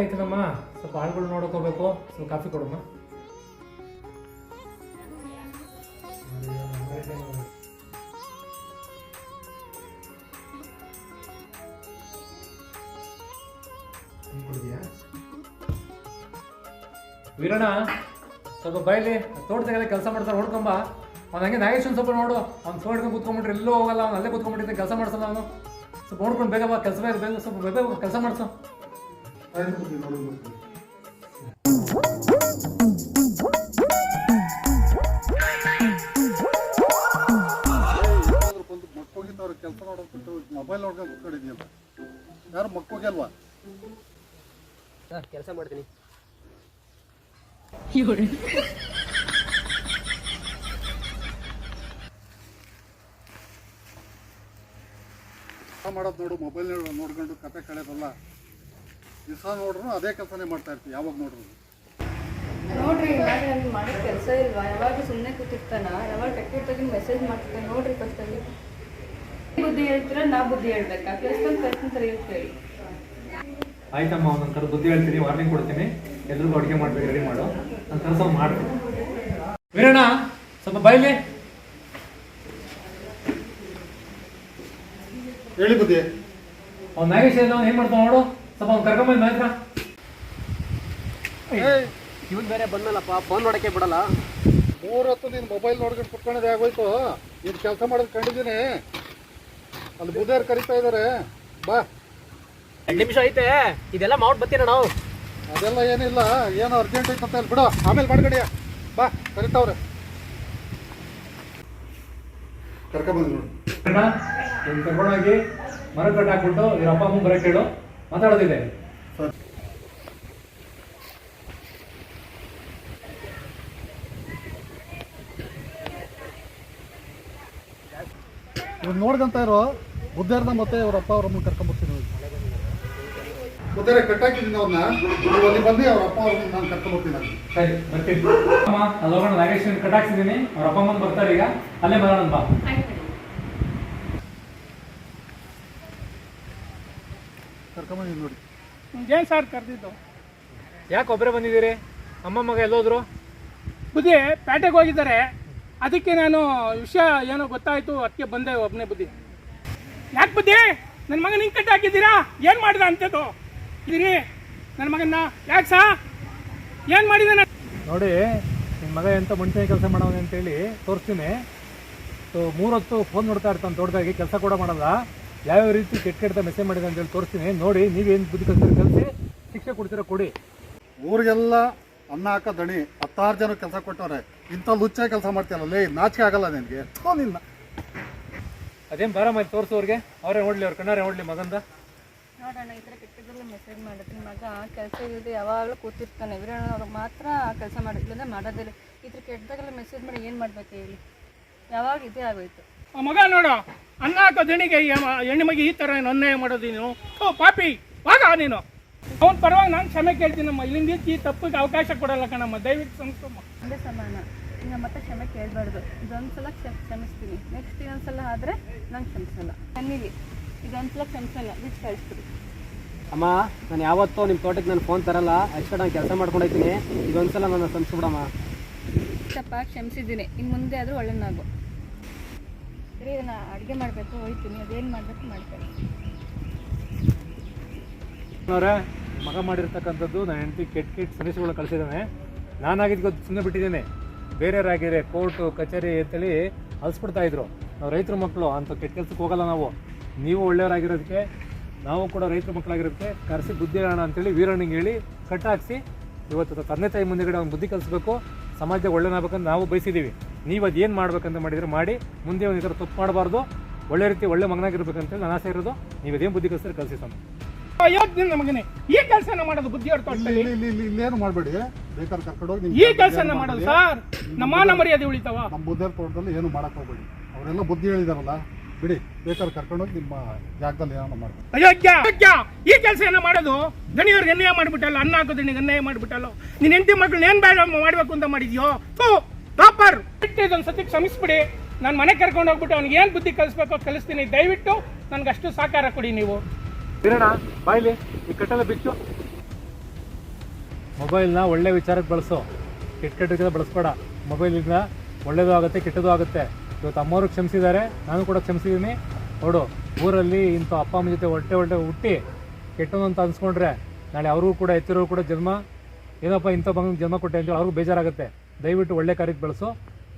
ಐತನಮ್ಮ ಸ್ವಲ್ಪ ಆಳುಗಳು ನೋಡ್ಕೋಬೇಕು ಸ್ವಲ್ಪ ಕಾಫಿ ಕೊಡಮ್ಮ. ವೀರಣ್ಣ, ಸ್ವಲ್ಪ ಬಯಲಿ ತೋಟದಾಗೆಲ್ಲ ಕೆಲಸ ಮಾಡ್ತಾರೆ ಹೊಡ್ಕೊಂಬ. ಅವ್ನು ಹಂಗೆ ನಾಗೇಶನ್ ಸ್ವಲ್ಪ ನೋಡು. ಅವ್ನು ಫೋನ್ ಹಿಡ್ಕೊಂಡು ಎಲ್ಲೂ ಹೋಗಲ್ಲ. ಅವ್ನು ಅಲ್ಲೇ ಕೂತ್ಕೊಂಡ್ಬಿಟ್ಟಿದ್ದೆ ಕೆಲಸ ಮಾಡ್ಸಲ್ಲ ಅವನು. ಸ್ವಲ್ಪ ನೋಡ್ಕೊಂಡು ಬೇಗ ಬಾ, ಕೆಲಸ ಬೇಗ ಬೇಗ ಸ್ವಲ್ಪ ಬೇಗ ಕೆಲಸ ಮಾಡ್ಸೋ. ಆಯ್ತು ಬುದ್ಧಿ ನೋಡಿ ಬರ್ತೀನಿ ಬಂದು ಮಕ್ಕೋಗಿದ್ದವ್ರು ಕೆಲಸ ಬಿಟ್ಟು ಮೊಬೈಲ್ ನೋಡ್ಕೊಂಡು ಕೂತ್ಕೊಂಡಿದ್ಯಲ್ಲ ಯಾರು ಮಕ್ಕೋಗಿಲ್ವಾ ಸರ್ ಕೆಲಸ ಮಾಡ್ತೀನಿ ಮಾಡೋದು ನೋಡು ಮೊಬೈಲ್ ನೋಡ್ಕೊಂಡು ಕತೆ ಕಳೆಯೋದಲ್ಲ. ದಿವಸ ನೋಡ್ರು ಅದೇ ಕೆಲಸನೇ ಮಾಡ್ತಾ ಇರ್ತೀವಿ ಯಾವಾಗ ನೋಡ್ರು. ನೋಡ್ರಿ ಇವಾಗ ನನ್ಗೆ ಮಾಡೋ ಕೆಲಸ ಇಲ್ವಾ? ಯಾವಾಗ ಸುಮ್ಮನೆ ಕೂತಿರ್ತಾನ? ಯಾವಾಗ ಕೆಟ್ಟಿರ್ತಾಗ ಮೆಸೇಜ್ ಮಾಡ್ತಾನೆ ನೋಡ್ರಿ ಫಸ್ಟ್ ಅಲ್ಲಿ. ಬುದ್ಧಿ ಹೇಳ್ತೀರ ನಾ ಬುದ್ಧಿ ಹೇಳ್ಬೇಕಾ? ಎಷ್ಟೊಂದು ಪ್ರಶ್ನೆ ಹೇಳ್ತೀರಿ. ಆಯ್ತಮ್ಮ ಒಂದೊಂದು ಥರ ಬುದ್ಧಿ ಹೇಳ್ತೀನಿ ವಾರ್ನಿಂಗ್ ಕೊಡ್ತೀನಿ. ಎಲ್ರಿಗೂ ಅಡುಗೆ ಮಾಡ್ಬೇಕು ರೆಡಿ ಮಾಡು. ನನ್ನ ಕೆಲಸ ಮಾಡ್ತೀನಿ ವೀರಣ್ಣ ಸ್ವಲ್ಪ ಬೈಲಿ ಹೇಳಿ ಬುದ್ಧಿ. ಅವ್ನು ನಾಗೇಶ್ ಏನು ಏನು ಮಾಡ್ತಾವ ನೋಡು. ಸ್ವಲ್ಪ ಅವ್ನು ಕರ್ಕೊಂಬಂದು ಮನೆ ಹತ್ರ ಏಯ್ ಇವನ್ ಬೇರೆ ಬಂದ್ಮೇಲಪ್ಪ ಫೋನ್ ನೋಡಕ್ಕೆ ಬಿಡಲ್ಲ. ಮೂರು ಹೊತ್ತು ನೀನು ಮೊಬೈಲ್ ನೋಡ್ಕೊಂಡು ಕುತ್ಕೊಳ್ಳೋದೇ ಆಗೋಯ್ತು. ನೀನು ಕೆಲಸ ಮಾಡೋದು ಕಂಡಿದ್ದೀನಿ. ಅಲ್ಲಿ ಬುದೇರ್ ಕರಿತಾ ಇದ್ದಾರೆ ಬಾ. ಎರಡು ನಿಮಿಷ ಐತೆ. ಇದೆಲ್ಲ ಮಾಡ್ ಬರ್ತೀರ ನಾವು? ಅದೆಲ್ಲ ಏನಿಲ್ಲ ಏನೋ ಅರ್ಜೆಂಟ್ ಐತೆ ಅಂತ ಹೇಳಿ ಬಿಡು. ಆಮೇಲೆ ಮಾಡ್ಕಡಿಯ ಬಾ ಕರಿತಾವ್ರೆ ಕರ್ಕೊಂಬಂದು ನೋಡು. ಕರ್ಕೊಂಡೋಗಿ ಮರ ಕಟ್ಟಾಕ್ಬಿಟ್ಟು ಇವ್ರ ಅಪ್ಪ ಅಮ್ಮ ಬರೋಕ್ಕೆ ಹೇಳು. ಮಾತಾಡೋದಿದೆ. ಇವ್ರು ನೋಡಿದಂತ ಇರೋ ಬುದ್ಧಾರ್ದ ಮತ್ತೆ ಅವ್ರ ಅಪ್ಪ ಅವ್ರ ಅಮ್ಮನ ಕರ್ಕೊಂಬರ್ತೀನಿ ಬುದ್ಧಿಯರ ಕಟ್ಟಾಕಿದ್ದೀನಿ ಅವ್ರನ್ನ ನೀವು ಅಲ್ಲಿ ಬಂದು ಅವ್ರ ಅಪ್ಪ ಅವ್ರನ್ನ ನಾನು ಕರ್ಕೊಂಬರ್ತೀನಿ ಅಲ್ಲಿ. ಸರಿ ಬರ್ತೀನಿ. ಅಮ್ಮ ಅಲ್ಲಿ ಹೋಗೋಣ ನಾಗೇಶ್ ಕಟ್ಟಾಕ್ಸಿದ್ದೀನಿ. ಅವ್ರ ಅಪ್ಪ ಅಮ್ಮನ ಬರ್ತಾರೆ ಈಗ. ಅಲ್ಲೇ ಬರೋಣ ಬಾ. ಕರ್ಕೊಂಬಂದಿದ್ದೀನಿ ನೋಡಿ. ಏನು ಸರ್ ಕರೆದಿದ್ದು. ಯಾಕೆ ಒಬ್ಬರೇ ಬಂದಿದ್ದೀರಿ? ಅಮ್ಮ ಮಗ ಎಲ್ಲೋದ್ರು? ಬುದ್ಧಿ ಪೇಟೆಗೆ ಹೋಗಿದ್ದಾರೆ. ಅದಕ್ಕೆ ನಾನು ವಿಷಯ ಏನೋ ಗೊತ್ತಾಯಿತು ಅದಕ್ಕೆ ಬಂದೆ ಒಬ್ಬನೇ ಬುದ್ಧಿ. ಯಾಕೆ ಬುದ್ಧಿ? ನನ್ನ ಮಗನ ಹಿಂಗೆ ಕಟ್ಟಿ ಹಾಕಿದ್ದೀರಾ? ಏನು ಮಾಡಿದ ಅಂತದ್ದು ಇದ್ದೀರಿ? ನನ್ನ ಮಗನ್ನ? ಯಾಕೆ ಸಾ? ಏನು ಮಾಡಿದ ನೋಡಿ ನಿಮ್ಮ ಮಗ ಎಂತ ಮನುಷ್ಯನ ಕೆಲಸ ಮಾಡೋನು ಅಂತೇಳಿ ತೋರಿಸ್ತೀನಿ. ಸೊ ಮೂರೊತ್ತು ಫೋನ್ ನೋಡ್ತಾ ಇರ್ತಾನೆ ತೋಟದಾಗಿ ಕೆಲಸ ಕೂಡ ಮಾಡಲ್ಲ. ಯಾವ್ಯಾವ ರೀತಿ ಕೆಟ್ಟ ಕೆಟ್ಟ ಮೆಸೇಜ್ ಮಾಡಿದೆ ಅಂತೇಳಿ ತೋರಿಸ್ತೀನಿ. ನೋಡಿ ನೀವೇನು ಬುದ್ಧಿ ಕಲಿಸ್ತಾರೆ ಕಲಿಸಿ ಶಿಕ್ಷೆ ಕೊಡ್ತೀರ ಕೊಡಿ. ಊರಿಗೆಲ್ಲ ಅನ್ನ ಹಾಕ ದಣಿ ಹತ್ತಾರು ಜನ ಕೆಲಸ ಕೊಟ್ಟವ್ರೆ. ಇಂಥ ಲುಚ್ಚ ಕೆಲಸ ಮಾಡ್ತೀಯಲ್ಲ ಲೇ ನಾಚಿಕೆ ಆಗಲ್ಲ ನಿನಗೆ. ನಿನ್ನ. ಅದೇನು ಬಾರ ಮಾಡಿ ತೋರಿಸೋರಿಗೆ? ಅವರೇ ನೋಡ್ಲಿ ಅವ್ರ ಕಣ್ಣಾರೆ ನೋಡ್ಲಿ ಮಗಂದ. ನೋಡೋಣ ಈ ಥರ ಕೆಟ್ಟದ್ರಲ್ಲಿ ಮೆಸೇಜ್ ಮಾಡಿದ್ರಿ ಮಗ ಕೆಲಸ ಇಲ್ಲದೆ ಯಾವಾಗಲೂ ಕೂತಿರ್ತಾನೆ. ವೀರಣ್ಣವ್ರಿಗೆ ಮಾತ್ರ ಕೆಲಸ ಮಾಡಿದ್ರಿಂದ ಮಾಡೋದಿಲ್ಲ. ಈ ಥರ ಕೆಟ್ಟದಾಗೆಲ್ಲ ಮೆಸೇಜ್ ಮಾಡಿ ಏನು ಮಾಡ್ಬೇಕು ಹೇಳಿ? ಯಾವಾಗ ಇದೇ ಆಗೋಯ್ತು? ಮಗ ನೋಡು ಅನ್ನ ಹಾಕೋ ದಣಿಗೆ ಹೆಣ್ಣು ಮಗಿ ಈ ಥರ ಅನ್ಯಾಯ ಮಾಡೋದು ನೀನು? ಓ ಪಾಪಿ ವಾಗ ನೀನು. ಅವನ ಪರವಾಗಿ ನಾನು ಕ್ಷಮೆ ಕೇಳ್ತೀನಮ್ಮ. ಇಲ್ಲಿಂದ ಈ ತಪ್ಪಿಗೆ ಅವಕಾಶ ಕೊಡಲ್ಲ ಕಣಮ್ಮ. ದಯವಿಟ್ಟು ಸಂಸ್ಕೃಮ ಒಂದೇ ಸಮಾನ. ಈಗ ಮತ್ತೆ ಕ್ಷಮೆ ಕೇಳಬಾರ್ದು. ಇದೊಂದ್ಸಲ ಕ್ಷಮ ಕ್ಷಮಿಸ್ತೀನಿ. ನೆಕ್ಸ್ಟ್ ಇನ್ನೊಂದ್ಸಲ ಆದರೆ ನಾನು ಕ್ಷಮಿಸಲ್ಲ. ಕಣ್ಣಿಗೆ ಇದೊಂದ್ಸಲ ಕ್ಷಮಿಸಲ್ಲ. ಬಿಟ್ಟು ಕಳಿಸ್ಬಿಡಿ. ಅಮ್ಮ ನಾನು ಯಾವತ್ತೋ ನಿಮ್ಮ ತೋಟಕ್ಕೆ ನಾನು ಫೋನ್ ತರಲ್ಲ. ಅಷ್ಟೇ ನಾನು ಕೆಲಸ ಮಾಡ್ಕೊಂಡೋಗ್ತೀನಿ ಇದೊಂದ್ಸಲ ನಾನು ಸಂಸ್ಬಿಡಮ್ಮ ತಪ್ಪ ಕ್ಷಮಿಸಿದ್ದೀನಿ. ಇನ್ನು ಮುಂದೆ ಆದರೂ ಒಳ್ಳೆನಾಗು ಸರಿ ನಾನು ಅಡುಗೆ ಮಾಡಬೇಕು ಹೋಯ್ತೀನಿ ಅದೇನು ಮಾಡಬೇಕು ಮಾಡ್ತೇನೆ ಅವರೇ, ಮಗ ಮಾಡಿರ್ತಕ್ಕಂಥದ್ದು ನನ್ನ ಹೆಂಡತಿ ಕೆಟ್ಟ ಕೆಟ್ಟ ಸಂದೇಶಗಳು ಕಳಿಸಿದ್ದಾನೆ ನಾನಾಗಿದ್ದು ಸುಮ್ಮನೆ ಬಿಟ್ಟಿದ್ದೇನೆ. ಬೇರೆಯವರಾಗಿದ್ರೆ ಕೋರ್ಟು, ಕಚೇರಿ ಅಂತೇಳಿ ಅಲ್ಸ್ಬಿಡ್ತಾ ಇದ್ರು. ನಾವು ರೈತರ ಮಕ್ಕಳು ಅಂತ ಕೆಟ್ಟ ಕೆಲ್ಸಕ್ಕೆ ಹೋಗಲ್ಲ ನಾವು. ನೀವು ಒಳ್ಳೆಯವರಾಗಿರೋದಕ್ಕೆ, ನಾವು ಕೂಡ ರೈತರ ಮಕ್ಕಳಾಗಿರೋದಕ್ಕೆ ಕರೆಸಿ ಬುದ್ಧಿ ಹೇಳೋಣ ಅಂತೇಳಿ ವೀರಣ್ಣಿಗೆ ಹೇಳಿ ಕಟ್ಟಾಕ್ಸಿ ಇವತ್ತು ತಂದೆ ತಾಯಿ ಮುಂದೆಗಡೆ ಅವ್ನು ಬುದ್ಧಿ ಕಲಿಸ್ಬೇಕು. ಸಮಾಜ ಒಳ್ಳೆಯನಾಗಬೇಕಂತ ನಾವು ಬಯಸಿದ್ದೀವಿ ನೀವು ಅದೇನು ಏನು ಮಾಡ್ಬೇಕಂತ ಮಾಡಿದರೆ ಮಾಡಿ ಮುಂದೆ ಒಂದು ಈ ಥರ ತಪ್ಪು ಮಾಡಬಾರ್ದು. ಒಳ್ಳೆ ರೀತಿ ಒಳ್ಳೆ ಮಗನಾಗಿರ್ಬೇಕಂತೇಳಿ ನನ್ನ ಆಸೆ ಇರೋದು. ನೀವು ಅದೇನು ಬುದ್ಧಿ ಕಲಿಸ್ತಾರೆ ಕಲಿಸಿ ಸ್ವಾಮಿ. ಯೋಗ್ಯ ಮಗನೇ ಈ ಕೆಲಸನ ಮಾಡೋದು ಬುದ್ಧಿ ಇಲ್ಲಿ ತೋಟದಲ್ಲಿ ಇಲ್ಲಿ ಇಲ್ಲಿ ಇಲ್ಲಿ ಇಲ್ಲೇನು ಮಾಡಬೇಡಿ. ಬೇಕಾದ್ರೆ ಕರ್ಕೊಂಡೋಗಿ ಈ ಕೆಲಸನ ಮಾಡೋದು ಸರ್. ನಮ್ಮ ಮಾನ ಮರ್ಯಾದೆ ಉಳಿತಾವ. ನಮ್ಮ ಬುದ್ಧಿಯರ ತೋಟದಲ್ಲಿ ಏನು ಮಾಡಕ್ ಹೋಗ್ಬೇಡಿ. ಅವರೆಲ್ಲ ಬುದ್ಧಿ ಹೇಳಿದಾರಲ್ಲ. ಬಿಡಿ ಬೇಕಾದ್ರೆ ಕರ್ಕೊಂಡೋಗಿ ನಿಮ್ಮ ಜಾಗದಲ್ಲಿ ಏನೋ ಮಾಡ್ಬೇಕು. ಅಯೋಗ್ಯ ಅಯೋಗ್ಯ. ಈ ಕೆಲಸ ಏನೋ ಮಾಡೋದು ದಣಿಯವ್ರಿಗೆ ಅನ್ಯಾಯ ಮಾಡ್ಬಿಟ್ಟಲ್ಲ ಅನ್ನ ಹಾಕೋದು ದಣಿಗೆ ಅನ್ಯಾಯ ಮಾಡ್ಬಿಟ್ಟಲ್ಲ. ನಿನ್ನ ಹೆಂಡತಿ ಮಕ್ಕಳು ಏನ್ ಬೇಡ ಮಾಡ್ಬೇಕು ಅಂತ ಮಾಡಿದ್ಯೋ? ಟಾಪರ್ ಇದೊಂದು ಸತಿ ಕ್ಷಮಿಸ್ಬಿಡಿ. ನಾನು ಮನೆ ಕರ್ಕೊಂಡು ಹೋಗ್ಬಿಟ್ಟು ಅವ್ನಿಗೆ ಏನು ಬುದ್ಧಿ ಕಲಿಸ್ಬೇಕೋ ಕಲಿಸ್ತೀನಿ. ದಯವಿಟ್ಟು ನನಗೆ ಅಷ್ಟು ಸಹಕಾರ ಕೊಡಿ ನೀವು. ಬಾಯ್ಲಿ ಈ ಕಟ್ಟೆಲ್ಲ ಬಿಚ್ಚು. ಮೊಬೈಲ್ನ ಒಳ್ಳೆ ವಿಚಾರಕ್ಕೆ ಬಳಸು. ಕೆಟ್ಟ ಕೆಟ್ಟಕ್ಕೆ ಬಳಸ್ಬೇಡ. ಮೊಬೈಲಿಂದ ಒಳ್ಳೇದು ಆಗುತ್ತೆ ಕೆಟ್ಟದು ಆಗುತ್ತೆ. ಇವತ್ತು ಅಮ್ಮವರು ಕ್ಷಮಿಸಿದ್ದಾರೆ ನಾನು ಕೂಡ ಕ್ಷಮಿಸಿದ್ದೀನಿ. ನೋಡು ಊರಲ್ಲಿ ಇಂಥ ಅಪ್ಪ ಅಮ್ಮ ಜೊತೆ ಹೊಟ್ಟೆ ಹೊಟ್ಟೆ ಹುಟ್ಟಿ ಕೆಟ್ಟದ್ದು ಅಂತ ಅನ್ಸ್ಕೊಂಡ್ರೆ ನಾಳೆ ಅವ್ರಿಗೂ ಕೂಡ ಎತ್ತಿರೋರು ಕೂಡ ಜನ್ಮ. ಏನಪ್ಪ ಇಂಥ ಬಂಗ ಜನ್ಮ ಕೊಟ್ಟೆ ಅಂತೇಳಿ ಅವ್ರಿಗೂ ಬೇಜಾರಾಗುತ್ತೆ. ದಯವಿಟ್ಟು ಒಳ್ಳೆ ಕಾರ್ಯಕ್ಕೆ ಬಳಸು.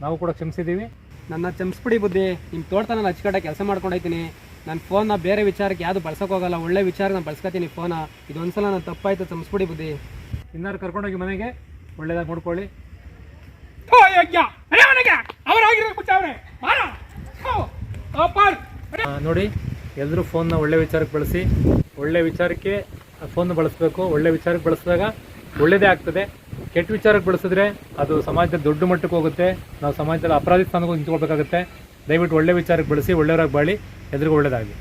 ನಾವು ಕೂಡ ಕ್ಷಮಿಸಿದ್ದೀವಿ. ನನ್ನ ಚಂಪಿಸ್ಬಿಡಿ ಬುದ್ಧಿ. ನಿಮ್ಮ ತೋಟನ ನಾನು ಅಚ್ಚುಕಟ್ಟಾಗಿ ಕೆಲಸ ಮಾಡ್ಕೊಂಡೈತೀನಿ ನನ್ನ ಫೋನ್ನ ಬೇರೆ ವಿಚಾರಕ್ಕೆ ಯಾವುದು ಬಳಸೋಕ್ಕೋಗಲ್ಲ ಒಳ್ಳೆ ವಿಚಾರ ನಾನು ಬಳಸ್ಕೊತೀನಿ ಫೋನ ಇದೊಂದ್ಸಲ ನಾನು ತಪ್ಪಾಯ್ತು ಚಂಪಿಸ್ಬಿಡಿ ಬುದ್ಧಿ. ಇನ್ನಾರು ಕರ್ಕೊಂಡೋಗಿ ಮನೆಗೆ ಒಳ್ಳೇದಾಗಿ ನೋಡ್ಕೊಳ್ಳಿ. ನೋಡಿ ಎಲ್ಲರೂ ಫೋನ್ನ ಒಳ್ಳೆ ವಿಚಾರಕ್ಕೆ ಬಳಸಿ. ಒಳ್ಳೆ ವಿಚಾರಕ್ಕೆ ಫೋನ್ ಬಳಸಬೇಕು. ಒಳ್ಳೆ ವಿಚಾರಕ್ಕೆ ಬಳಸಿದಾಗ ಒಳ್ಳೆಯದೇ ಆಗ್ತದೆ. ಕೆಟ್ಟ ವಿಚಾರಕ್ಕೆ ಬಳಸಿದ್ರೆ ಅದು ಸಮಾಜದಲ್ಲಿ ದೊಡ್ಡ ಮಟ್ಟಕ್ಕೆ ಹೋಗುತ್ತೆ. ನಾವು ಸಮಾಜದಲ್ಲಿ ಅಪರಾಧಿ ಸ್ಥಾನಕ್ಕೆ ನಿಂತ್ಕೊಳ್ಬೇಕಾಗುತ್ತೆ. ದಯವಿಟ್ಟು ಒಳ್ಳೆ ವಿಚಾರಕ್ಕೆ ಬಳಸಿ, ಒಳ್ಳೆಯವರಾಗಿ ಬಾಳಿ ಎಲ್ರಿಗೂ ಒಳ್ಳೆಯದಾಗಲಿ.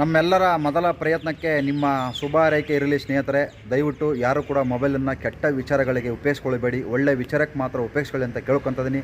ನಮ್ಮೆಲ್ಲರ ಮೊದಲ ಪ್ರಯತ್ನಕ್ಕೆ ನಿಮ್ಮ ಶುಭ ಆರೈಕೆ ಇರಲಿ ಸ್ನೇಹಿತರೆ. ದಯವಿಟ್ಟು ಯಾರು ಕೂಡ ಮೊಬೈಲನ್ನು ಕೆಟ್ಟ ವಿಚಾರಗಳಿಗೆ ಉಪಯೋಗಿಸ್ಕೊಳ್ಬೇಡಿ ಒಳ್ಳೆ ವಿಚಾರಕ್ಕೆ ಮಾತ್ರ ಉಪಯೋಗಿಸ್ಕೊಳ್ಳಿ ಅಂತ ಕೇಳ್ಕೊತಿದ್ದೀನಿ